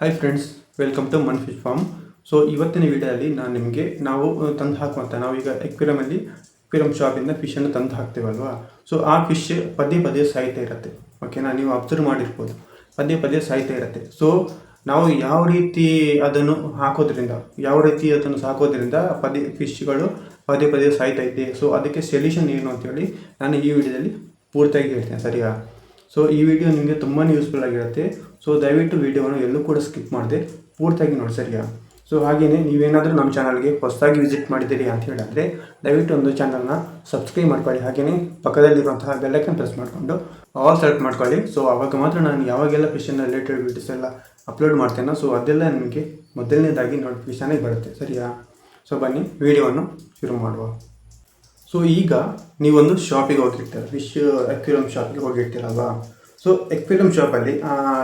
Hi friends welcome to man fish farm so ಇವತ್ತಿನ ವಿಡಿಯೋದಲ್ಲಿ ನಾನು ನಿಮಗೆ ನಾವು ತಂದು ಹಾಕುವಂಥ ನಾವೀಗ ಎಕ್ವಿರಮಲ್ಲಿ ಎಕ್ವಿರಮ್ ಶಾಪಿಂದ ಫಿಶನ್ನು ತಂದು ಹಾಕ್ತೇವಲ್ವಾ? ಸೊ ಆ ಫಿಶ್ ಪದೇ ಪದೇ ಸಾಯ್ತಾ ಇರುತ್ತೆ. ಓಕೆನಾ ನೀವು ಅಬ್ಸರ್ವ್ ಮಾಡಿರ್ಬೋದು. ಪದೇ ಪದೇ ಸಾಯ್ತಾ ಇರುತ್ತೆ. ಸೊ ನಾವು ಯಾವ ರೀತಿ ಅದನ್ನು ಹಾಕೋದ್ರಿಂದ, ಯಾವ ರೀತಿ ಅದನ್ನು ಸಾಕೋದ್ರಿಂದ ಪದೇ ಫಿಶ್ಗಳು ಪದೇ ಪದೇ ಸಾಯ್ತಾ ಇದೆ. ಸೊ ಅದಕ್ಕೆ ಸೊಲ್ಯೂಷನ್ ಏನು ಅಂತೇಳಿ ನಾನು ಈ ವಿಡಿಯೋದಲ್ಲಿ ಪೂರ್ತಿಯಾಗಿ ಹೇಳ್ತೇನೆ, ಸರಿಯಾ? ಸೊ ಈ ವಿಡಿಯೋ ನಿಮಗೆ ತುಂಬಾ ಯೂಸ್ಫುಲ್ ಆಗಿರುತ್ತೆ. ಸೊ ದಯವಿಟ್ಟು ವಿಡಿಯೋವನ್ನು ಎಲ್ಲೂ ಕೂಡ ಸ್ಕಿಪ್ ಮಾಡದೆ. ಪೂರ್ತಿಯಾಗಿ ನೋಡಿ ಸರಿಯಾ? ಸೊ ಹಾಗೆಯೇ ನೀವೇನಾದರೂ ನಮ್ಮ ಚಾನಲ್ಗೆ ಹೊಸದಾಗಿ ವಿಸಿಟ್ ಮಾಡಿದ್ದೀರಿ ಅಂತ ಹೇಳಿದ್ರೆ, ದಯವಿಟ್ಟು ಒಂದು ಚಾನಲ್ನ ಸಬ್ಸ್ಕ್ರೈಬ್ ಮಾಡ್ಕೊಳ್ಳಿ. ಹಾಗೆಯೇ ಪಕ್ಕದಲ್ಲಿರುವಂತಹ ಬೆಲ್ಲೈಕನ್ ಪ್ರೆಸ್ ಮಾಡಿಕೊಂಡು ಆಲ್ ಸೆಲೆಕ್ಟ್ ಮಾಡ್ಕೊಳ್ಳಿ. ಸೊ ಆವಾಗ ಮಾತ್ರ ನಾನು ಯಾವಾಗೆಲ್ಲ ಫಿಶನ್ ರಿಲೇಟೆಡ್ ವಿಡಿಯೋಸ್ ಎಲ್ಲ ಅಪ್ಲೋಡ್ ಮಾಡ್ತೇನೆ ಸೊ ಅದೆಲ್ಲ ನಿಮಗೆ ಮೊದಲನೇದಾಗಿ ನೋಟಿಫಿಕೇಶನ್ ಬರುತ್ತೆ. ಸರಿಯಾ? ಸೊ ಬನ್ನಿ ವಿಡಿಯೋವನ್ನು ಶುರು ಮಾಡುವ. ಸೊ ಈಗ ನೀವೊಂದು ಶಾಪಿಗೆ ಹೋಗಿರ್ತೀರ. ಫಿಶ್ ಎಕ್ವೇರಿಯಂ ಶಾಪಿಗೆ ಹೋಗಿರ್ತೀರಲ್ವ ಸೊ ಎಕ್ವಿರಮ್ ಶಾಪಲ್ಲಿ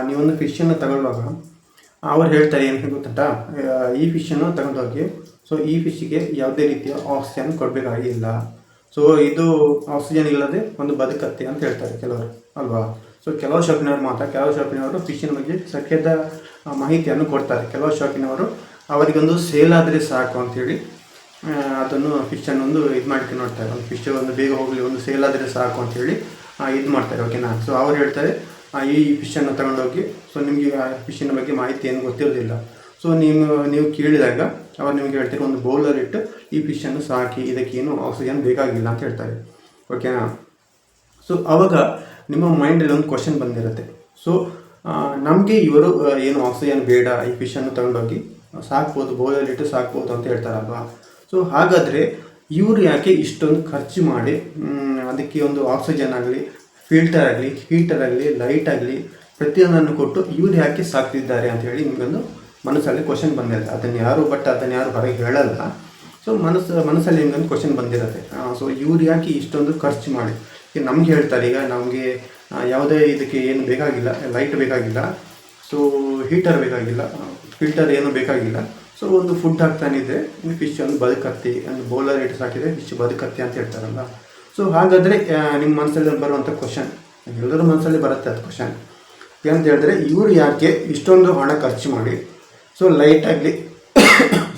ನೀವೊಂದು ಫಿಶನ್ನು ತಗೊಳ್ಳುವಾಗ ಅವ್ರು ಹೇಳ್ತಾರೆ ಏನು ಗೊತ್ತಂತ ಆ, ಈ ಫಿಶನ್ನು ತಗೊಂಡೋಗಿ ಸೊ ಈ ಫಿಶ್ಗೆ ಯಾವುದೇ ರೀತಿಯ ಆಕ್ಸಿಜನ್ ಕೊಡಬೇಕಾಗಿಲ್ಲ ಸೊ ಇದು ಆಕ್ಸಿಜನ್ ಇಲ್ಲದೆ ಒಂದು ಬದುಕತ್ತೆ ಅಂತ ಹೇಳ್ತಾರೆ ಕೆಲವರು ಅಲ್ವಾ? ಸೊ ಕೆಲವು ಶಾಪಿನವರು ಮಾತ್ರ ಕೆಲವು ಶಾಪಿನವರು ಫಿಶಿನ ಬಗ್ಗೆ ಸಖ್ಯದ ಮಾಹಿತಿಯನ್ನು ಕೊಡ್ತಾರೆ. ಕೆಲವು ಶಾಪಿನವರು ಅವರಿಗೊಂದು ಸೇಲ್ ಆದರೆ ಸಾಕು ಅಂತೇಳಿ ಆ, ಅದನ್ನು ಫಿಶನ್ನು ಒಂದು ಇದು ಮಾಡ್ಕೊಂಡು ನೋಡ್ತಾರೆ ಒಂದು ಫಿಶ್ ಒಂದು ಬೇಗ ಹೋಗಲಿ, ಒಂದು ಸೇಲ್ ಆದರೆ ಸಾಕು ಅಂತೇಳಿ ಇದು ಮಾಡ್ತಾರೆ ಓಕೆನಾ ಸೊ ಅವ್ರು ಹೇಳ್ತಾರೆ ಈ ಫಿಶನ್ನು ತಗೊಂಡೋಗಿ ಸೊ ನಿಮಗೆ ಆ ಫಿಶಿನ ಬಗ್ಗೆ ಮಾಹಿತಿ ಏನು ಗೊತ್ತಿರೋದಿಲ್ಲ. ಸೊ ನೀವು ನೀವು ಕೇಳಿದಾಗ ಅವ್ರು ನಿಮಗೆ ಹೇಳ್ತಾರೆ ಒಂದು ಬೌಲರ್ ಇಟ್ಟು ಈ ಫಿಶನ್ನು ಸಾಕಿ ಇದಕ್ಕೇನು ಆಕ್ಸಿಜನ್ ಬೇಕಾಗಿಲ್ಲ ಅಂತ ಹೇಳ್ತಾರೆ. ಓಕೆನಾ ಸೊ ಅವಾಗ ನಿಮ್ಮ ಮೈಂಡಲ್ಲಿ ಒಂದು ಕ್ವಶನ್ ಬಂದಿರುತ್ತೆ. ಸೊ ನಮಗೆ ಇವರು ಏನು ಆಕ್ಸಿಜನ್ ಬೇಡ, ಈ ಫಿಶನ್ನು ತಗೊಂಡೋಗಿ, ಸಾಕ್ಬೋದು ಬೌಲಲ್ಲಿ ಇಟ್ಟು ಸಾಕ್ಬೋದು ಅಂತ ಹೇಳ್ತಾರಲ್ವಾ? ಸೊ ಹಾಗಾದರೆ ಇವರು ಯಾಕೆ ಇಷ್ಟೊಂದು ಖರ್ಚು ಮಾಡಿ ಅದಕ್ಕೆ ಒಂದು ಆಕ್ಸಿಜನ್ ಆಗಲಿ ಫಿಲ್ಟರ್ ಆಗಲಿ ಹೀಟರ್ ಆಗಲಿ ಲೈಟ್ ಆಗಲಿ ಪ್ರತಿಯೊಂದನ್ನು ಕೊಟ್ಟು ಇವ್ರು ಯಾಕೆ ಸಾಕ್ತಿದ್ದಾರೆ ಅಂತ ಹೇಳಿ ನಿಮಗೊಂದು ಮನಸ್ಸಲ್ಲಿ ಕ್ವಶನ್ ಬಂದಿರುತ್ತೆ. ಅದನ್ನು ಯಾರು ಬಟ್ ಅದನ್ನು ಯಾರು ಹೊರಗೆ ಹೇಳಲ್ಲ. ಸೊ ಮನಸ್ಸು, ಮನಸ್ಸಲ್ಲಿ ನಿಮಗೊಂದು ಕ್ವಶನ್ ಬಂದಿರುತ್ತೆ. ಸೊ ಇವ್ರು ಯಾಕೆ ಇಷ್ಟೊಂದು ಖರ್ಚು ಮಾಡಿ? ನಮ್ಗೆ ಹೇಳ್ತಾರೆ, ಈಗ ನಮಗೆ ಯಾವುದೇ ಇದಕ್ಕೆ ಏನು ಬೇಕಾಗಿಲ್ಲ ಲೈಟ್ ಬೇಕಾಗಿಲ್ಲ ಸೊ ಹೀಟರ್ ಬೇಕಾಗಿಲ್ಲ ಫಿಲ್ಟರ್ ಏನು ಬೇಕಾಗಿಲ್ಲ. ಸೊ ಒಂದು ಫುಡ್ ಹಾಕ್ತಾನಿದ್ರೆ ಫಿಶ್ ಒಂದು ಬದುಕತ್ತಿ, ಒಂದು ಬೌಲರ್ ಇಟ್ಟು ಹಾಕಿದ್ರೆ ಫಿಶ್ ಬದುಕತ್ತಿ ಅಂತ ಹೇಳ್ತಾರಲ್ಲ ಸೊ ಹಾಗಾದರೆ ನಿಮ್ಮ ಮನಸ್ಸಲ್ಲಿ ಬರುವಂಥ ಕ್ವಶನ್ ಎಲ್ಲರ ಮನಸ್ಸಲ್ಲಿ ಬರುತ್ತೆ ಅದು ಕ್ವಶನ್ ಏನಂತ ಹೇಳಿದ್ರೆ, ಇವರು ಯಾಕೆ ಇಷ್ಟೊಂದು ಹಣ ಖರ್ಚು ಮಾಡಿ ಸೊ ಲೈಟ್ ಆಗಲಿ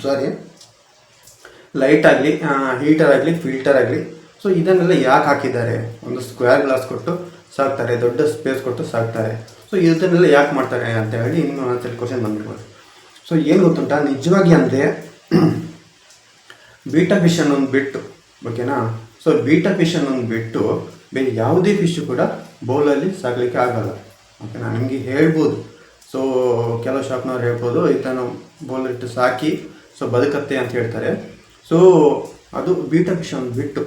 ಸಾರಿ ಲೈಟ್ ಆಗಲಿ ಹೀಟರ್ ಆಗಲಿ ಫಿಲ್ಟರ್ ಆಗಲಿ ಸೊ ಇದನ್ನೆಲ್ಲ ಯಾಕೆ ಹಾಕಿದ್ದಾರೆ? ಒಂದು ಸ್ಕ್ವೇರ್ ಗ್ಲಾಸ್ ಕೊಟ್ಟು ಸಾಕ್ತಾರೆ, ದೊಡ್ಡ ಸ್ಪೇಸ್ ಕೊಟ್ಟು ಸಾಕ್ತಾರೆ. ಸೊ ಇದನ್ನೆಲ್ಲ ಯಾಕೆ ಮಾಡ್ತಾರೆ ಅಂತ ಹೇಳಿ ನಿಮ್ಮ ಒಂದ್ಸಲ ಕ್ವಶನ್ ಬಂದಿರ್ಬೋದು ಸೊ ಏನು ಗೊತ್ತುಂಟಾ? ನಿಜವಾಗಿ ಅಂದರೆ ಬೀಟಾ ಫಿಶ್ ಅನ್ನೊಂದು ಬಿಟ್ಟು ಓಕೆನಾ ಸೊ ಬೀಟಾ ಫಿಶ್ ಅನ್ನೊಂದು ಬಿಟ್ಟು ಬೇರೆ ಯಾವುದೇ ಫಿಶ್ ಕೂಡ ಬೌಲಲ್ಲಿ ಸಾಕಲಿಕ್ಕೆ ಆಗಲ್ಲ ಓಕೆನಾ ನಿಮಗೆ ಹೇಳ್ಬೋದು. ಸೊ ಕೆಲವು ಶಾಪ್ನವ್ರು ಹೇಳ್ಬೋದು ಬೌಲ್ ಇಟ್ಟು ಸಾಕಿ ಸೊ ಬದುಕತ್ತೆ ಅಂತ ಹೇಳ್ತಾರೆ. ಸೊ ಅದು ಬೀಟಾ ಫಿಶ್ ಅನ್ನು ಬಿಟ್ಟು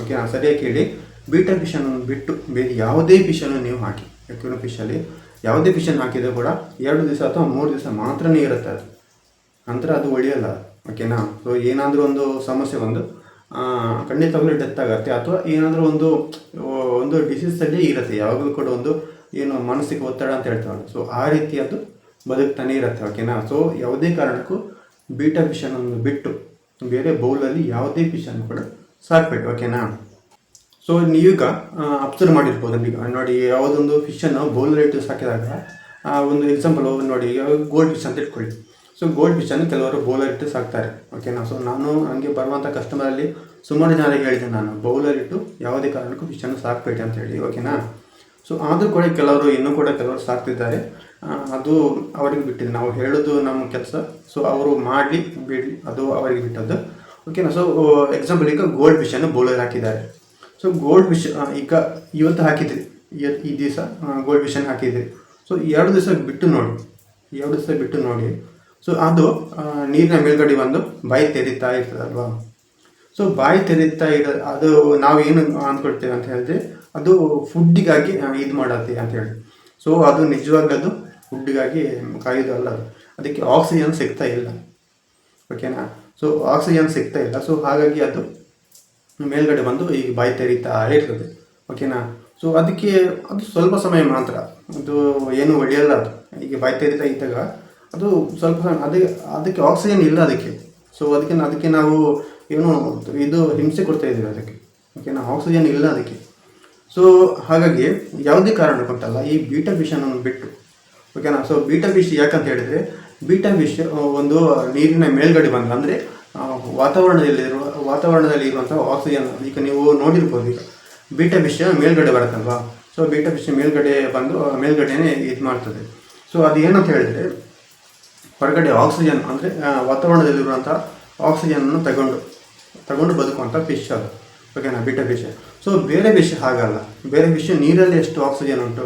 ಓಕೆನಾ ಸರಿಯಾಗಿ ಕೇಳಿ. ಬೀಟಾ ಫಿಶ್ ಅನ್ನು ಬಿಟ್ಟು ಬೇರೆ ಯಾವುದೇ ಫಿಶನ್ನು ನೀವು ಹಾಕಿ ಯಾಕೆ ಫಿಶಲ್ಲಿ ಯಾವುದೇ ಫಿಷನ್ ಹಾಕಿದರೂ ಕೂಡ ಎರಡು ದಿವಸ ಅಥವಾ ಮೂರು ದಿವಸ ಮಾತ್ರನೇ ಇರುತ್ತೆ ಅದು. ನಂತರ ಅದು ಒಳ್ಳೆಯಲ್ಲ ಓಕೆನಾ ಸೊ ಏನಾದರೂ ಒಂದು ಸಮಸ್ಯೆ ಬಂದು ಖಂಡಿತವಾಗಲೂ ಡೆತ್ ಆಗುತ್ತೆ ಅಥವಾ ಏನಾದರೂ ಒಂದು ಒಂದು ಡಿಸೀಸಲ್ಲಿ ಇರುತ್ತೆ. ಯಾವಾಗಲೂ ಕೂಡ ಒಂದು ಏನು ಮಾನಸಿಕ ಒತ್ತಡ ಅಂತ ಹೇಳ್ತಾರೆ ಸೊ ಆ ರೀತಿ ಅದು ಬದುಕ್ತಾನೆ ಇರುತ್ತೆ. ಓಕೆನಾ ಸೊ ಯಾವುದೇ ಕಾರಣಕ್ಕೂ ಬೀಟಾ ಫಿಶನ್ನು ಬಿಟ್ಟು ಬೇರೆ ಬೌಲಲ್ಲಿ ಯಾವುದೇ ಫಿಶನ್ನು ಕೂಡ ಸಾಕಬೇಡಿ. ಓಕೆನಾ ಸೊ ನೀವೀಗ ಅಬ್ಸರ್ವ್ ಮಾಡಿರ್ಬೋದು ಈಗ ನೋಡಿ, ಯಾವುದೊಂದು ಫಿಶನ್ನು ಬೌಲ್ ಇಟ್ಟು ಹಾಕಿದಾಗ ಒಂದು ಎಕ್ಸಾಂಪಲ್ ನೋಡಿ ಗೋಲ್ಡ್ ಫಿಶ್ ಅಂತ ಇಟ್ಕೊಳ್ಳಿ. ಸೊ ಗೋಲ್ಡ್ ಫಿಶನ್ನು ಕೆಲವರು ಬೌಲರ್ ಇಟ್ಟು ಸಾಕ್ತಾರೆ. ಓಕೆನಾ ಸೊ ನಾನು ನನಗೆ ಬರುವಂಥ ಕಸ್ಟಮರಲ್ಲಿ ಸುಮಾರು ಜನರಿಗೆ ಹೇಳಿದೆ ನಾನು ಬೌಲರ್ ಇಟ್ಟು ಯಾವುದೇ ಕಾರಣಕ್ಕೂ ಫಿಶನ್ನು ಸಾಕಬೇಡಿ ಅಂತ ಹೇಳಿ. ಓಕೆನಾ ಸೊ ಆದರೂ ಕೂಡ ಕೆಲವರು, ಇನ್ನೂ ಕೂಡ ಕೆಲವರು ಸಾಕ್ತಿದ್ದಾರೆ. ಅದು ಅವರಿಗೆ ಬಿಟ್ಟಿದೆ. ನಾವು ಹೇಳೋದು ನಮ್ಮ ಕೆಲಸ. ಸೊ ಅವರು ಮಾಡಲಿ, ಬಿಡಲಿ, ಅದು ಅವರಿಗೆ ಬಿಟ್ಟದ್ದು. ಓಕೆನಾ ಸೊ ಎಕ್ಸಾಂಪಲ್ ಈಗ ಗೋಲ್ಡ್ ಫಿಶನ್ನು ಬೌಲರ್ ಹಾಕಿದ್ದಾರೆ. ಸೊ ಗೋಲ್ಡ್ ಮಿಷನ್ ಈಗ ಇವತ್ತು ಹಾಕಿದ್ರಿ. ಈ ದಿವಸ ಗೋಲ್ಡ್ ಮಿಷನ್ ಹಾಕಿದ್ರಿ. ಸೊ ಎರಡು ದಿವಸ ಬಿಟ್ಟು ನೋಡಿ. ಎರಡು ದಿವಸ ಬಿಟ್ಟು ನೋಡಿ. ಸೊ ಅದು ನೀರಿನ ಮೇಲ್ಗಡೆ ಬಂದು ಬಾಯಿ ತೆರೀತಾ ಇರ್ತದಲ್ವಾ? ಸೊ ಬಾಯಿ ತೆರೀತಾ ಇರೋ, ಅದು ಏನು ಅಂದ್ಕೊಳ್ತೇವೆ ಅಂತ ಹೇಳಿದ್ರೆ, ಅದು ಫುಡ್ಡಿಗಾಗಿ ಇದು ಮಾಡತ್ತೆ ಅಂತ ಹೇಳಿ. ಸೊ ಅದು ನಿಜವಾಗಿ ಅದು ಫುಡ್ಡಿಗಾಗಿ ಕಾಯೋದು ಅಲ್ಲ ಅದು. ಅದಕ್ಕೆ ಆಕ್ಸಿಜನ್ ಸಿಗ್ತಾ ಇಲ್ಲ. ಓಕೆನಾ ಸೊ ಆಕ್ಸಿಜನ್ ಸಿಗ್ತಾ ಇಲ್ಲ. ಸೊ ಹಾಗಾಗಿ ಅದು ಮೇಲ್ಗಡೆ ಬಂದು ಈಗ ಬಾಯಿ ತೆರೀತಾ ಇರ್ತದೆ. ಓಕೆನಾ ಸೊ ಅದಕ್ಕೆ ಅದು ಸ್ವಲ್ಪ ಸಮಯ ಮಾತ್ರ. ಅದು ಏನು ಒಳ್ಳೆಯಲ್ಲ ಅದು. ಈಗ ಬಾಯಿ ತೆರೀತಾ ಇದ್ದಾಗ ಅದು ಸ್ವಲ್ಪ ಸಮಯ ಅದಕ್ಕೆ ಅದಕ್ಕೆ ಆಕ್ಸಿಜನ್ ಇಲ್ಲ ಅದಕ್ಕೆ. ಸೊ ಅದಕ್ಕೆ ಅದಕ್ಕೆ ನಾವು ಏನು ಇದು ಹಿಂಸೆ ಕೊಡ್ತಾ ಇದ್ದೀವಿ ಅದಕ್ಕೆ. ಓಕೆನಾ ಆಕ್ಸಿಜನ್ ಇಲ್ಲ ಅದಕ್ಕೆ. ಸೊ ಹಾಗಾಗಿ ಯಾವುದೇ ಕಾರಣಕ್ಕಂತಲ್ಲ ಈ ಬೀಟಾ ಫಿಶನ್ನು ಬಿಟ್ಟು. ಓಕೆನಾ ಸೊ ಬೀಟಾ ಫಿಶ್ ಯಾಕಂತ ಹೇಳಿದರೆ ಬೀಟಾ ಫಿಶ್ ಒಂದು ನೀರಿನ ಮೇಲ್ಗಡೆ ಬಂದ ಅಂದರೆ ವಾತಾವರಣದಲ್ಲಿರುವ ವಾತಾವರಣದಲ್ಲಿ ಇರುವಂತಹ ಆಕ್ಸಿಜನ್ ಈಗ ನೀವು ನೋಡಿರ್ಬೋದು, ಈಗ ಬೀಟ ವಿಷಯ ಮೇಲ್ಗಡೆ ಬರುತ್ತಲ್ವಾ? ಸೊ ಬೀಟ ಫಿಶ್ ಮೇಲ್ಗಡೆ ಬಂದು, ಮೇಲ್ಗಡೆನೇ ಇದು ಮಾಡ್ತದೆ. ಸೊ ಅದು ಏನಂತ ಹೇಳಿದ್ರೆ, ಹೊರಗಡೆ ಆಕ್ಸಿಜನ್ ಅಂದರೆ ವಾತಾವರಣದಲ್ಲಿರುವಂಥ ಆಕ್ಸಿಜನನ್ನು ತಗೊಂಡು ತಗೊಂಡು ಬದುಕುವಂಥ ಫಿಶ್ ಅದು. ಓಕೆನಾ ಬಿಟ್ಟ ಫಿಶ್ ಸೊ ಬೇರೆ ಬಿಷ ಹಾಗಲ್ಲ. ಬೇರೆ ಬಿಷ ನೀರಲ್ಲಿ ಎಷ್ಟು ಆಕ್ಸಿಜನ್ ಉಂಟು?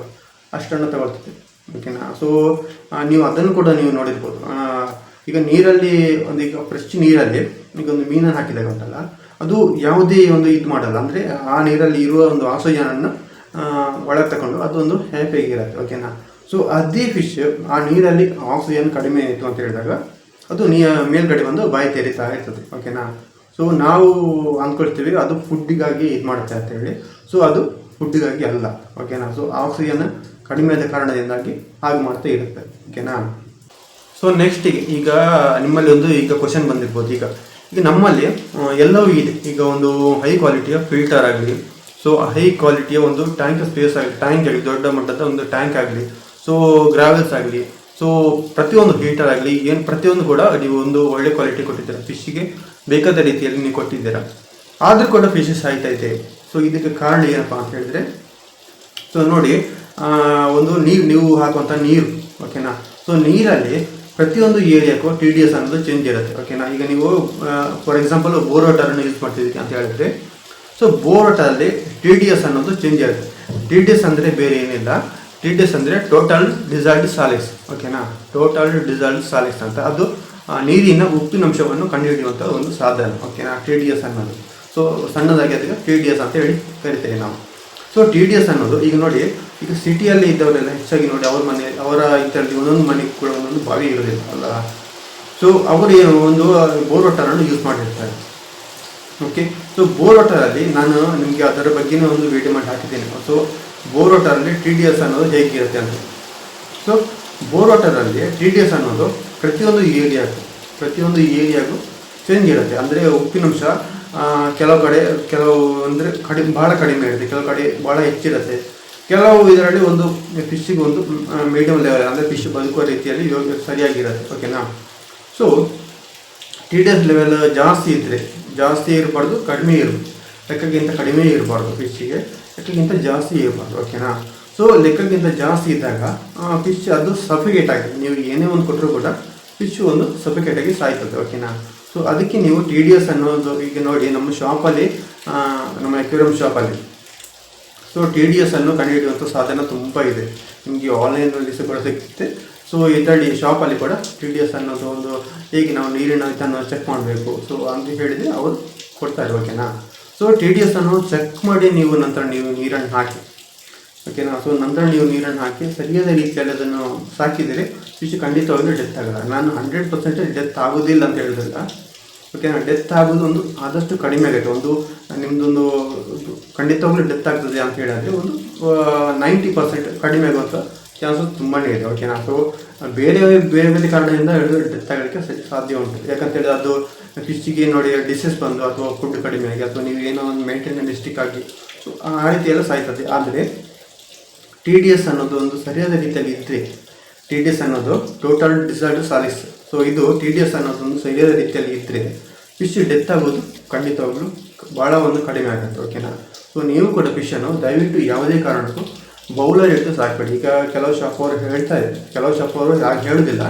ಅಷ್ಟನ್ನು ತಗೊಳ್ತದೆ. ಓಕೆನಾ ಸೊ ನೀವು ಅದನ್ನು ಕೂಡ ನೀವು ನೋಡಿರ್ಬೋದು. ಈಗ ನೀರಲ್ಲಿ ಒಂದು ಈಗ ಫ್ರೆಶ್ ನೀರಲ್ಲಿ ಈಗ ಒಂದು ಮೀನನ್ನು ಹಾಕಿದಾಗ ಉಂಟಲ್ಲ, ಅದು ಯಾವುದೇ ಒಂದು ಇದು ಮಾಡಲ್ಲ. ಅಂದರೆ ಆ ನೀರಲ್ಲಿ ಇರುವ ಒಂದು ಆಕ್ಸಿಜನನ್ನು ಒಳಗೆ ತಗೊಂಡು ಅದೊಂದು ಹ್ಯಾಪಿಯಾಗಿರುತ್ತೆ ಓಕೆನಾ ಸೊ ಅದೇ ಫಿಶ್ ಆ ನೀರಲ್ಲಿ ಆಕ್ಸಿಜನ್ ಕಡಿಮೆ ಆಯಿತು ಅಂತ ಹೇಳಿದಾಗ ಅದು ನೀ, ಮೇಲ್ಗಡೆ ಬಂದು ಬಾಯಿ ತೆರಿತಾ ಇರ್ತದೆ ಓಕೆನಾ ಸೊ ನಾವು ಅಂದ್ಕೊಳ್ತೀವಿ ಅದು ಫುಡ್ಡಿಗಾಗಿ ಇದು ಮಾಡುತ್ತೆ ಅಂತ ಹೇಳಿ. ಸೊ ಅದು ಫುಡ್ಡಿಗಾಗಿ ಅಲ್ಲ ಓಕೆನಾ ಸೊ ಆಕ್ಸಿಜನ್ ಕಡಿಮೆ ಆದ ಕಾರಣದಿಂದಾಗಿ ಹಾಗೆ ಮಾಡ್ತಾ ಇರುತ್ತೆ ಓಕೆನಾ ಸೊ ನೆಕ್ಸ್ಟ್ ಈಗ ನಿಮ್ಮಲ್ಲಿ ಒಂದು ಈಗ ಕ್ವಶನ್ ಬಂದಿರ್ಬೋದು. ಈಗ ಈಗ ನಮ್ಮಲ್ಲಿ ಎಲ್ಲವೂ ಇದೆ. ಈಗ ಒಂದು ಹೈ ಕ್ವಾಲಿಟಿಯ ಫಿಲ್ಟರ್ ಆಗಲಿ ಸೊ ಹೈ ಕ್ವಾಲಿಟಿಯ ಒಂದು ಟ್ಯಾಂಕ್ ಸ್ಪೇಸ್ ಆಗಲಿ ಟ್ಯಾಂಕ್ ಆಗಲಿ, ದೊಡ್ಡ ಮಟ್ಟದ ಒಂದು ಟ್ಯಾಂಕ್ ಆಗಲಿ ಸೊ ಗ್ರಾವೆಲ್ಸ್ ಆಗಲಿ ಸೊ ಪ್ರತಿಯೊಂದು ಹೀಟರ್ ಆಗಲಿ, ಏನು ಪ್ರತಿಯೊಂದು ಕೂಡ ನೀವು ಒಂದು ಒಳ್ಳೆ ಕ್ವಾಲಿಟಿ ಕೊಟ್ಟಿದ್ದೀರಾ. ಫಿಶ್ಗೆ ಬೇಕಾದ ರೀತಿಯಲ್ಲಿ ನೀವು ಕೊಟ್ಟಿದ್ದೀರಾ. ಆದರೂ ಕೂಡ ಫಿಶಸ್ ಆಯ್ತೈತೆ ಸೊ ಇದಕ್ಕೆ ಕಾರಣ ಏನಪ್ಪ ಅಂತ ಹೇಳಿದ್ರೆ ಸೊ ನೋಡಿ ಒಂದು ನೀರು, ನೀವು ಹಾಕುವಂಥ ನೀರು ಓಕೆನಾ ಸೊ ನೀರಲ್ಲಿ ಪ್ರತಿಯೊಂದು ಏರಿಯಾಕ್ಕೂ ಟಿ ಡಿ ಎಸ್ ಅನ್ನೋದು ಚೇಂಜ್ ಇರುತ್ತೆ. ಓಕೆನಾ ಈಗ ನೀವು ಫಾರ್ ಎಕ್ಸಾಂಪಲ್ ವಾಟರನ್ನು ಯೂಸ್ ಮಾಡ್ತಿದ್ದೀವಿ ಅಂತ ಹೇಳಿದ್ರೆ ಸೊ ಬೋರ್ ವಾಟರಲ್ಲಿ ಟಿ ಡಿ ಎಸ್ ಅನ್ನೋದು ಚೇಂಜ್ ಇರುತ್ತೆ. ಟಿ ಡಿ ಎಸ್ ಅಂದರೆ ಬೇರೆ ಏನಿಲ್ಲ. ಟಿ ಡಿ ಎಸ್ ಅಂದರೆ ಟೋಟಲ್ ಡಿಸಾಲ್ಡ್ ಸಾಲಿಸ್ ಓಕೆನಾ ಟೋಟಲ್ ಡಿಸಾಲ್ಡ್ ಸಾಲಿಸ್ ಅಂತ. ಅದು ನೀರಿನ ಉಪ್ಪಿನಂಶವನ್ನು ಕಂಡುಹಿಡಿಯುವಂಥ ಒಂದು ಸಾಧನ. ಓಕೆನಾ ಟಿ ಡಿ ಎಸ್ ಅನ್ನೋದು. ಸೊ ಸಣ್ಣದಾಗಿ ಅದಕ್ಕೆ ಟಿ ಡಿ ಎಸ್ ಅಂತ ಹೇಳಿ ಕರಿತೇವೆ ನಾವು. ಸೊ ಟಿ ಡಿ ಎಸ್ ಅನ್ನೋದು, ಈಗ ನೋಡಿ, ಈಗ ಸಿಟಿಯಲ್ಲಿ ಇದ್ದವರೆಲ್ಲ ಹೆಚ್ಚಾಗಿ ನೋಡಿ, ಅವ್ರ ಮನೆ, ಅವರ ಇದರಲ್ಲಿ ಒಂದೊಂದು ಮನೆ ಕೂಡ ಒಂದೊಂದು ಬಾವಿ ಇರೋದಿಲ್ಲ ಅಲ್ಲ ಸೊ ಅವರು ಒಂದು ಬೋರ್ ವಾಟರನ್ನು ಯೂಸ್ ಮಾಡಿರ್ತಾರೆ. ಓಕೆ ಸೊ ಬೋರ್ ವಾಟರಲ್ಲಿ ನಾನು ನಿಮಗೆ ಅದರ ಬಗ್ಗೆನೂ ಒಂದು ವಿಡಿಯೋ ಮಾಡಿ ಹಾಕಿದ್ದೇನೆ. ಸೊ ಬೋರ್ ವಾಟರಲ್ಲಿ ಟಿ ಡಿ ಎಸ್ ಅನ್ನೋದು ಹೇಗಿರುತ್ತೆ ಅಂತ. ಸೊ ಬೋರ್ ವಾಟರಲ್ಲಿ ಟಿ ಡಿ ಎಸ್ ಅನ್ನೋದು ಪ್ರತಿಯೊಂದು ಏರಿಯಾಗೂ ಪ್ರತಿಯೊಂದು ಏರಿಯಾಗೂ ಚೇಂಜ್ ಇರುತ್ತೆ. ಅಂದರೆ ಉಪ್ಪಿನಂಶ ಕೆಲವು ಕಡೆ, ಕೆಲವು ಅಂದರೆ ಕಡಿಮೆ ಭಾಳ ಕಡಿಮೆ ಇರುತ್ತೆ. ಕೆಲವು ಕಡೆ ಭಾಳ ಹೆಚ್ಚಿರುತ್ತೆ. ಕೆಲವು ಇದರಲ್ಲಿ ಒಂದು ಫಿಶ್ಶಿಗೆ ಒಂದು ಮೀಡಿಯಂ ಲೆವೆಲ್ ಅಂದರೆ ಫಿಶ್ ಬದುಕುವ ರೀತಿಯಲ್ಲಿ ಯೋಗ್ಯ ಸರಿಯಾಗಿರುತ್ತೆ. ಓಕೆನಾ so T D S level ಜಾಸ್ತಿ ಇದ್ದರೆ ಜಾಸ್ತಿ ಇರಬಾರ್ದು, ಕಡಿಮೆ ಇರಬೇಕು ಲೆಕ್ಕಕ್ಕಿಂತ ಕಡಿಮೆ ಇರಬಾರ್ದು ಫಿಶ್ಶಿಗೆ ಲೆಕ್ಕಕ್ಕಿಂತ ಜಾಸ್ತಿ ಇರಬಾರ್ದು. ಓಕೆನಾ ಸೊ ಲೆಕ್ಕಕ್ಕಿಂತ ಜಾಸ್ತಿ ಇದ್ದಾಗ ಫಿಶ್ ಅದು ಸಫಿಕೇಟ್ ಆಗಿದೆ ನೀವು ಏನೇ ಒಂದು ಕೊಟ್ಟರು ಕೂಡ ಫಿಶ್ ಒಂದು ಸಫಿಕೇಟಾಗಿ ಸಾಯ್ತದೆ. ಓಕೆನಾ ಸೊ ಅದಕ್ಕೆ ನೀವು ಟಿ ಡಿ ಎಸ್ ಅನ್ನೋದು ಈಗ ನೋಡಿ ನಮ್ಮ ಶಾಪಲ್ಲಿ ನಮ್ಮ ಎಕ್ವೇರಿಯಂ ಶಾಪಲ್ಲಿ ಸೊ ಟಿ ಡಿ ಎಸ್ ಅನ್ನು ಕಂಡುಹಿಡಿಯುವಂಥ ಸಾಧನ ತುಂಬ ಇದೆ. ನಿಮಗೆ ಆನ್ಲೈನಲ್ಲಿ ಕೂಡ ಸಿಗುತ್ತೆ. ಸೊ ಇದರಲ್ಲಿ ಶಾಪಲ್ಲಿ ಕೂಡ ಟಿ ಡಿ ಎಸ್ ಅನ್ನೋದು ಒಂದು ಹೇಗೆ ನಾವು ನೀರಿನ ಇದನ್ನು ಚೆಕ್ ಮಾಡಬೇಕು. ಸೊ ಅಂತ ಹೇಳಿದರೆ ಅವರು ಕೊಡ್ತಾರೆ ಓಕೆನಾ ಸೊ ಟಿ ಡಿ ಎಸ್ ಅನ್ನು ಚೆಕ್ ಮಾಡಿ ನೀವು ನಂತರ ನೀವು ನೀರನ್ನು ಹಾಕಿ. ಓಕೆನಾ ಸೊ ನಂತರ ನೀವು ನೀರನ್ನು ಹಾಕಿ ಸರಿಯಾದ ರೀತಿಯಲ್ಲಿ ಅದನ್ನು ಸಾಕಿದರೆ ಫಿಶ್ ಖಂಡಿತವಾಗಿಯೂ ಡೆತ್ ಆಗಲ್ಲ ನಾನು ಹಂಡ್ರೆಡ್ ಪರ್ಸೆಂಟ್ ಡೆತ್ ಆಗೋದಿಲ್ಲ ಅಂತ ಹೇಳಿದ್ರಲ್ಲ. ಓಕೆನಾ ಡೆತ್ ಆಗೋದು ಒಂದು ಆದಷ್ಟು ಕಡಿಮೆ ಆಗುತ್ತೆ ಒಂದು ನಿಮ್ಮದೊಂದು ಖಂಡಿತವಾಗ್ಲೂ ಡೆತ್ ಆಗ್ತದೆ ಅಂತ ಹೇಳಿದ್ರೆ ಒಂದು ನೈಂಟಿ ಪರ್ಸೆಂಟ್ ಕಡಿಮೆ ಆಗುವಂಥ ಚಾನ್ಸಸ್ ತುಂಬಾ ಇದೆ. ಓಕೆನಾ ಸೊ ಬೇರೆ ಬೇರೆ ಬೇರೆ ಕಾರಣದಿಂದ ಹೇಳಿದ್ರೆ ಡೆತ್ ಆಗೋಕ್ಕೆ ಸಾಧ್ಯ ಉಂಟು. ಯಾಕಂತೇಳಿದ್ರೆ ಅದು ಫಿಶ್ಗೆ ನೋಡಿ ಡಿಸೀಸ್ ಬಂದು ಅಥವಾ ಫುಡ್ ಕಡಿಮೆ ಆಗಿ ಅಥವಾ ನೀವು ಏನೋ ಒಂದು ಮೇಂಟೈನ್ ಮಿಸ್ಟೇಕ್ ಆಗಿ, ಆ ರೀತಿ ಎಲ್ಲ ಸಾಯ್ತದೆ. ಆದರೆ ಟಿ ಡಿ ಎಸ್ ಅನ್ನೋದು ಒಂದು ಸರಿಯಾದ ರೀತಿಯಲ್ಲಿ ಇದ್ದರೆ ಟಿ ಡಿ ಎಸ್ ಅನ್ನೋದು ಟೋಟಲ್ ಡಿಸೈಡ್ ಸಾಲಿಸ್ ಸೊ ಇದು ಟಿ ಡಿ ಎಸ್ ಅನ್ನೋದು ಒಂದು ಸರಿಯಾದ ರೀತಿಯಲ್ಲಿ ಇದ್ದರೆ ಫಿಶ್ ಡೆತ್ ಆಗೋದು ಖಂಡಿತವಾಗ್ಲೂ ಭಾಳ ಒಂದು ಕಡಿಮೆ ಆಗುತ್ತೆ ಓಕೆನಾ ಸೊ ನೀವು ಕೂಡ ಫಿಶನ್ನು ದಯವಿಟ್ಟು ಯಾವುದೇ ಕಾರಣಕ್ಕೂ ಬೌಲರ್ ಇಟ್ಟು ಸಾಕ್ಬೇಡಿ. ಈಗ ಕೆಲವು ಶಾಪ್ ಅವರು ಹೇಳ್ತಾರೆ ಕೆಲವು ಶಾಪ್ ಅವರು ಯಾಕೆ ಹೇಳೋದಿಲ್ಲ.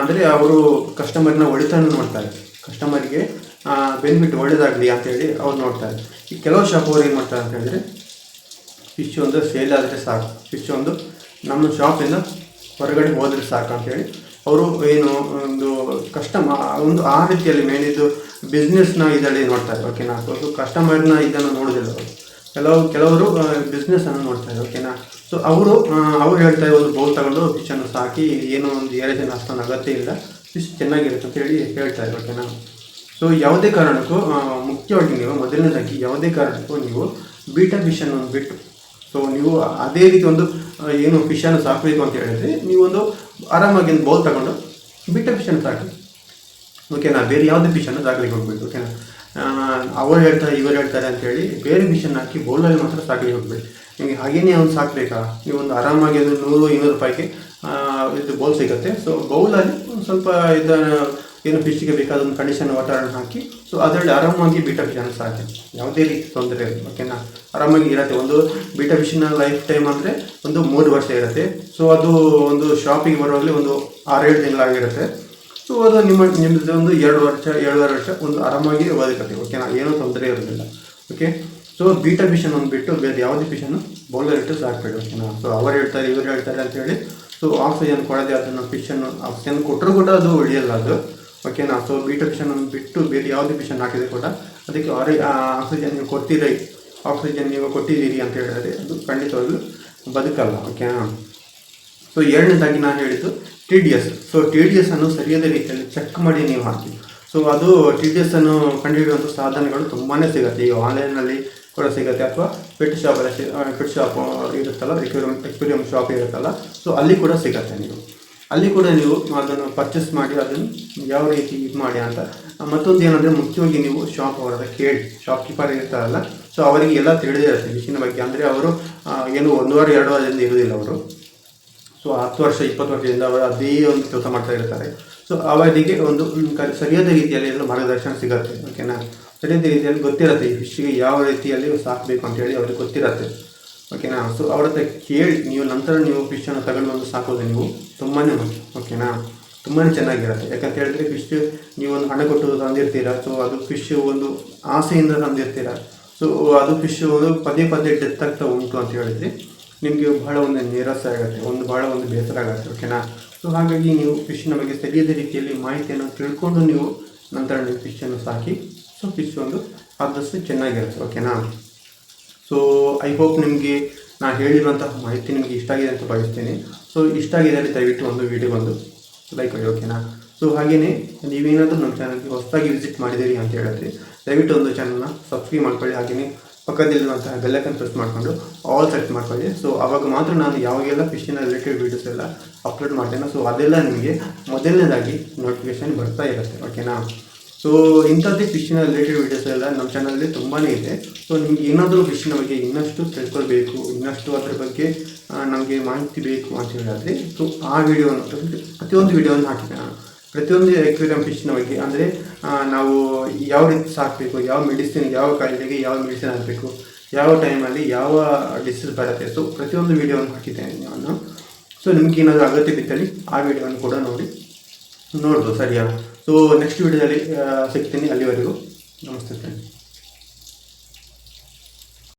ಅಂದರೆ ಅವರು ಕಸ್ಟಮರ್ನ ಒಳಿತಾನು ನೋಡ್ತಾರೆ. ಕಸ್ಟಮರ್ಗೆ ಬೆನಿಫಿಟ್ ಒಳ್ಳೇದಾಗಲಿ ಅಂತೇಳಿ ಅವ್ರು ನೋಡ್ತಾರೆ. ಈ ಕೆಲವು ಶಾಪ್ ಅವರು ಏನು ಮಾಡ್ತಾರೆ ಅಂತ ಹೇಳಿದ್ರೆ ಫಿಶ್ ಒಂದು ಸೇಲ್ ಆದರೆ ಸಾಕು. ಫಿಶ್ ಒಂದು ನಮ್ಮ ಶಾಪಿಂದ ಹೊರಗಡೆ ಹೋದರೆ ಸಾಕು ಅಂತೇಳಿ ಅವರು ಏನು, ಒಂದು ಕಸ್ಟಮರ್ ಒಂದು ಆ ರೀತಿಯಲ್ಲಿ ಮೇನಿದ್ದು ಇದು ಬಿಸ್ನೆಸ್ನ ಇದರಲ್ಲಿ ನೋಡ್ತಾರೆ ಓಕೆನಾ ಸೊ ಕಸ್ಟಮರ್ನ ಇದನ್ನು ನೋಡೋದಿಲ್ಲ ಅವರು. ಕೆಲವು, ಕೆಲವರು ಬಿಸ್ನೆಸ್ಸನ್ನು ನೋಡ್ತಾರೆ ಓಕೆನಾ ಸೊ ಅವರು ಅವ್ರು ಹೇಳ್ತಾರೆ ಒಂದು ಬೌಲ್ ತಗೊಂಡು ಫಿಶನ್ನು ಸಾಕಿ ಏನೋ ಒಂದು ಏರೇಜನ್ ಅಷ್ಟೊಂದು ಅಗತ್ಯ ಇಲ್ಲ. ಫಿಶ್ ಚೆನ್ನಾಗಿರುತ್ತೆ ಅಂತ ಹೇಳಿ ಹೇಳ್ತಾರೆ ಓಕೆನಾ ಸೊ ಯಾವುದೇ ಕಾರಣಕ್ಕೂ ಮುಖ್ಯವಾಗಿ ನೀವು, ಮೊದಲನೇದಾಗಿ ಯಾವುದೇ ಕಾರಣಕ್ಕೂ ನೀವು ಬೀಟಾ ಫಿಶನ್ನು ಬಿಟ್ಟು ಸೊ ನೀವು ಅದೇ ರೀತಿ ಒಂದು ಏನು ಫಿಶನ್ನು ಸಾಕಬೇಕು ಅಂತ ಹೇಳಿದ್ರೆ, ನೀವೊಂದು ಆರಾಮಾಗಿ ಒಂದು ಬೌಲ್ ತಗೊಂಡು ಬಿಟ್ಟ ಫಿಶನ್ನು ಸಾಕಿ ಓಕೆನಾ ಬೇರೆ ಯಾವುದೇ ಫಿಶನ್ನು ಸಾಕಲಿಕ್ಕೆ ಹೋಗ್ಬೇಕು ಓಕೆನಾ ಅವರು ಹೇಳ್ತಾರೆ, ಇವರು ಹೇಳ್ತಾರೆ ಅಂತೇಳಿ ಬೇರೆ ಮಿಷನ್ ಹಾಕಿ ಬೌಲಲ್ಲಿ ಮಾತ್ರ ಸಾಕಲಿಕ್ಕೆ ಹೋಗ್ಬೇಡಿ. ನಿಮಗೆ ಹಾಗೇನೇ ಅವ್ನು ಸಾಕಬೇಕಾ? ನೀವು ಒಂದು ಆರಾಮಾಗಿ ಒಂದು ನೂರು, ಇನ್ನೂರು ರೂಪಾಯಿಗೆ ಇದು ಬೌಲ್ ಸಿಗುತ್ತೆ. ಸೊ ಬೌಲಲ್ಲಿ ಸ್ವಲ್ಪ ಇದನ್ನು ಏನು ಫಿಶ್ಗೆ ಬೇಕಾದ ಒಂದು ಕಂಡೀಷನ್ ವಾತಾವರಣ ಹಾಕಿ ಸೊ ಅದರಲ್ಲಿ ಆರಾಮಾಗಿ ಬೀಟಾ ಫಿಶನ್ನು ಸಾಕಿ ಯಾವುದೇ ರೀತಿ ತೊಂದರೆ ಇರುತ್ತೆ ಓಕೆನಾ ಆರಾಮಾಗಿ ಇರುತ್ತೆ. ಒಂದು ಬೀಟಾ ಫಿಶ್ನ ಲೈಫ್ ಟೈಮ್ ಅಂದರೆ ಒಂದು ಮೂರು ವರ್ಷ ಇರುತ್ತೆ. ಸೊ ಅದು ಒಂದು ಶಾಪಿಗೆ ಬರುವಾಗಲೇ ಒಂದು ಆರೇಳು ತಿಂಗಳಾಗಿರುತ್ತೆ. ಸೊ ಅದು ನಿಮ್ಮ ನಿಮ್ಮದು ಒಂದು ಎರಡು ವರ್ಷ, ಏಳುವರೆ ವರ್ಷ ಒಂದು ಆರಾಮಾಗಿ ಬದುಕತ್ತೆ ಓಕೆನಾ ಏನೂ ತೊಂದರೆ ಇರೋದಿಲ್ಲ ಓಕೆ ಸೊ ಬೀಟಾ ಫಿಶನ್ ಒಂದು ಬಿಟ್ಟು ಬೇರೆ ಯಾವುದೇ ಫಿಶನ್ನು ಬೌಲರ್ ಇಟ್ಟು ಸಾಕಬೇಡಿ ಓಕೆನಾ ಸೊ ಅವರು ಹೇಳ್ತಾರೆ, ಇವರು ಹೇಳ್ತಾರೆ ಅಂತ ಹೇಳಿ ಸೊ ಆಕ್ಸಿಜನ್ ಕೊಡದೆ ಅದನ್ನು ಫಿಶನ್ನು ಆಕ್ಸಿಜನ್ ಕೊಟ್ಟರು ಕೂಡ ಅದು ಉಳಿಯಲ್ಲ ಅದು. ಓಕೆನಾ ಸೊ ಬಿ ಫಿಶನ್ ಅನ್ನು ಬಿಟ್ಟು ಬೇರೆ ಯಾವುದೇ ಪಿಷನ್ ಹಾಕಿದ್ರೆ ಕೂಡ ಅದಕ್ಕೆ ಆರೈ ಆಕ್ಸಿಜನ್ ನೀವು ಕೊಡ್ತೀರಿ ಆಕ್ಸಿಜನ್ ನೀವು ಕೊಟ್ಟಿದ್ದೀರಿ ಅಂತ ಹೇಳಿದ್ರೆ ಅದು ಖಂಡಿತವಾಗ್ಲೂ ಬದುಕಲ್ಲ. ಓಕೆನಾ ಸೊ ಎರಡನೇದಾಗಿ ನಾನು ಹೇಳಿದ್ದು T D S so T D S ಅನ್ನು ಸರಿಯಾದ ರೀತಿಯಲ್ಲಿ ಚೆಕ್ ಮಾಡಿ ನೀವು ಹಾಕಿ ಸೊ ಅದು ಟಿ ಡಿ ಎಸ್ ಅನ್ನು ಕಂಡುಹಿಡಿಯುವಂಥ ಸಾಧನಗಳು ತುಂಬಾ ಸಿಗುತ್ತೆ. ಈಗ ಆನ್ಲೈನಲ್ಲಿ ಕೂಡ ಸಿಗುತ್ತೆ. ಅಥವಾ ಪೆಟ್ ಶಾಪಲ್ಲಿ ಪೆಟ್ ಶಾಪ್ ಇರುತ್ತಲ್ಲ ಎಕ್ವೇರಿಯಂ ಎಕ್ವೇರಿಯಂ ಶಾಪ್ ಇರುತ್ತಲ್ಲ. ಸೊ ಅಲ್ಲಿ ಕೂಡ ಸಿಗುತ್ತೆ ನೀವು. ಅಲ್ಲಿ ಕೂಡ ನೀವು ಅದನ್ನು ಪರ್ಚೇಸ್ ಮಾಡಿ, ಅದನ್ನು ಯಾವ ರೀತಿ ಇದು ಮಾಡಿ ಅಂತ. ಮತ್ತೊಂದು ಏನಂದರೆ, ಮುಖ್ಯವಾಗಿ ನೀವು ಶಾಪ್ ಅವರ ಕೇಳಿ. ಶಾಪ್ ಕೀಪರ್ ಇರ್ತಾರಲ್ಲ ಸೊ ಅವರಿಗೆ ಎಲ್ಲ ತಿಳಿದೇ ಇರುತ್ತೆ ಮಿಷಿನ್ ಬಗ್ಗೆ. ಅಂದರೆ ಅವರು ಏನು ವಾರ, ಎರಡು ವಾರದಿಂದ ಇರೋದಿಲ್ಲ ಅವರು. ಸೊ ಹತ್ತು ವರ್ಷ, ಇಪ್ಪತ್ತು ವರ್ಷದಿಂದ ಅವರು ಅದೇ ಒಂದು ಕೆಲಸ ಮಾಡ್ತಾ ಇರ್ತಾರೆ. ಸೊ ಅವರಿಗೆ ಒಂದು ಸರಿಯಾದ ರೀತಿಯಲ್ಲಿ ಎಲ್ಲ ಮಾರ್ಗದರ್ಶನ ಸಿಗುತ್ತೆ ಓಕೆನಾ ಸರಿಯಾದ ರೀತಿಯಲ್ಲಿ ಗೊತ್ತಿರುತ್ತೆ ಈ ಫಿಶ್ಗೆ ಯಾವ ರೀತಿಯಲ್ಲಿ ಸಾಕಬೇಕು ಅಂತೇಳಿ ಅವ್ರಿಗೆ ಗೊತ್ತಿರುತ್ತೆ. ಓಕೆನಾ ಸೊ ಅವ್ರ ಹತ್ರ ಕೇಳಿ, ನೀವು ನಂತರ ನೀವು ಫಿಶನ್ನು ತಗೊಂಡು ಬಂದು ಸಾಕೋದು ನೀವು ತುಂಬಾ ಮುಖ್ಯ ಓಕೆನಾ ತುಂಬಾ ಚೆನ್ನಾಗಿರುತ್ತೆ. ಯಾಕಂತ ಹೇಳಿದ್ರೆ ಫಿಶ್ ಒಂದು ಹಣ ಕೊಟ್ಟು ತಂದಿರ್ತೀರ? ಸೊ ಅದು ಫಿಶ್ ಒಂದು ಆಸೆಯಿಂದ ತಂದಿರ್ತೀರಾ? ಸೊ ಅದು ಫಿಶ್ ಒಂದು ಪದೇ ಪದೇ ಡೆತ್ ಆಗ್ತಾ ಉಂಟು ಅಂತ ಹೇಳಿದ್ರೆ ನಿಮಗೆ ಬಹಳ ಒಂದು ನಿರಾಸೆ ಆಗುತ್ತೆ, ಒಂದು ಬಹಳ ಒಂದು ಬೇಸರ ಆಗುತ್ತೆ. ಓಕೆನಾ ಸೊ ಹಾಗಾಗಿ ನೀವು ಫಿಶ್ನ ಬಗ್ಗೆ ಸರಿಯಾದ ರೀತಿಯಲ್ಲಿ ಮಾಹಿತಿಯನ್ನು ತಿಳ್ಕೊಂಡು ನೀವು ನಂತರ ನೀವು ಫಿಶನ್ನು ಸಾಕಿ ಸೊ ಫಿಶ್ ಒಂದು ಆದಷ್ಟು ಚೆನ್ನಾಗಿರುತ್ತೆ. ಓಕೆನಾ ಸೊ ಐ ಹೋಪ್ ನಿಮಗೆ ನಾನು ಹೇಳಿರುವಂತಹ ಮಾಹಿತಿ ನಿಮಗೆ ಇಷ್ಟ ಆಗಿದೆ ಅಂತ ಭಾವಿಸ್ತೇನೆ. ಸೊ ಇಷ್ಟ ಆಗಿದೆ ಅಂದರೆ ದಯವಿಟ್ಟು ಒಂದು ವಿಡಿಯೋ ಒಂದು ಲೈಕ್ ಮಾಡಿ ಓಕೆನಾ ಸೊ ಹಾಗೆಯೇ ನೀವೇನಾದರೂ ನಮ್ಮ ಚಾನಲ್ಗೆ ಹೊಸದಾಗಿ ವಿಸಿಟ್ ಮಾಡಿದ್ದೀರಿ ಅಂತ ಹೇಳಿದ್ರೆ ದಯವಿಟ್ಟು ಒಂದು ಚಾನಲ್ನ ಸಬ್ಸ್ಕ್ರೈಬ್ ಮಾಡ್ಕೊಳ್ಳಿ. ಹಾಗೆಯೇ ಪಕ್ಕದಲ್ಲಿರುವಂತಹ ಬೆಲ್ಲಕನ್ ಪ್ರೆಸ್ ಮಾಡಿಕೊಂಡು ಆಲ್ ಸೆಟ್ ಮಾಡ್ಕೊಳ್ಳಿ. ಸೊ ಆವಾಗ ಮಾತ್ರ ನಾನು ಯಾವಾಗೆಲ್ಲ ಫಿಶಿನ ರಿಲೇಟೆಡ್ ವೀಡಿಯೋಸ್ ಎಲ್ಲ ಅಪ್ಲೋಡ್ ಮಾಡ್ತೇನೆ ಸೊ ಅದೆಲ್ಲ ನಿಮಗೆ ಮೊದಲನೇದಾಗಿ ನೋಟಿಫಿಕೇಶನ್ ಬರ್ತಾ ಇರುತ್ತೆ ಓಕೆನಾ ಸೊ ಇಂಥದ್ದೇ ಫಿಶ್ಶಿನ ರಿಲೇಟೆಡ್ ವೀಡಿಯೋಸ್ ಎಲ್ಲ ನಮ್ಮ ಚಾನಲಲ್ಲಿ ತುಂಬಾ ಇದೆ. ಸೊ ನಿಮ್ಗೆ ಏನಾದರೂ ಫಿಶ್ಶಿನ ಬಗ್ಗೆ ಇನ್ನಷ್ಟು ತಿಳ್ಕೊಳ್ಬೇಕು, ಇನ್ನಷ್ಟು ಅದ್ರ ಬಗ್ಗೆ ನಮಗೆ ಮಾಹಿತಿ ಬೇಕು ಅಂತ ಹೇಳಿದ್ರೆ ಸೊ ಆ ವಿಡಿಯೋನ ಪ್ರತಿಯೊಂದು ಹಾಕಿದೆ ನಾನು. ಪ್ರತಿಯೊಂದು ಎಕ್ವೇರಿಯಂ ಫಿಶ್ನ ಬಗ್ಗೆ ಅಂದರೆ ನಾವು ಯಾವ ರೀತಿ ಸಾಕಬೇಕು, ಯಾವ ಮೆಡಿಸಿನ್ ಯಾವ ಕಾಯಿಲೆಗೆ ಯಾವ ಮೆಡಿಸಿನ್ ಹಾಕಬೇಕು, ಯಾವ ಟೈಮಲ್ಲಿ ಯಾವ ಡಿಸೀಸ್ ಬರುತ್ತೆ ಸೊ ಪ್ರತಿಯೊಂದು ವಿಡಿಯೋವನ್ನು ಹಾಕಿದ್ದೇನೆ ನಾನು. ಸೊ ನಿಮ್ಗೆ ಏನಾದರೂ ಅಗತ್ಯ ಬಿದ್ದಲ್ಲಿ ಆ ವಿಡಿಯೋವನ್ನು ಕೂಡ ನೋಡಿ, ನೋಡ್ಬೋದು, ಸರಿಯಾ? ಸೊ ನೆಕ್ಸ್ಟ್ ವಿಡಿಯೋದಲ್ಲಿ ಸಿಗ್ತೀನಿ ಅಲ್ಲಿವರೆಗೂ. ನಮಸ್ತೆ ಫ್ರೆಂಡ್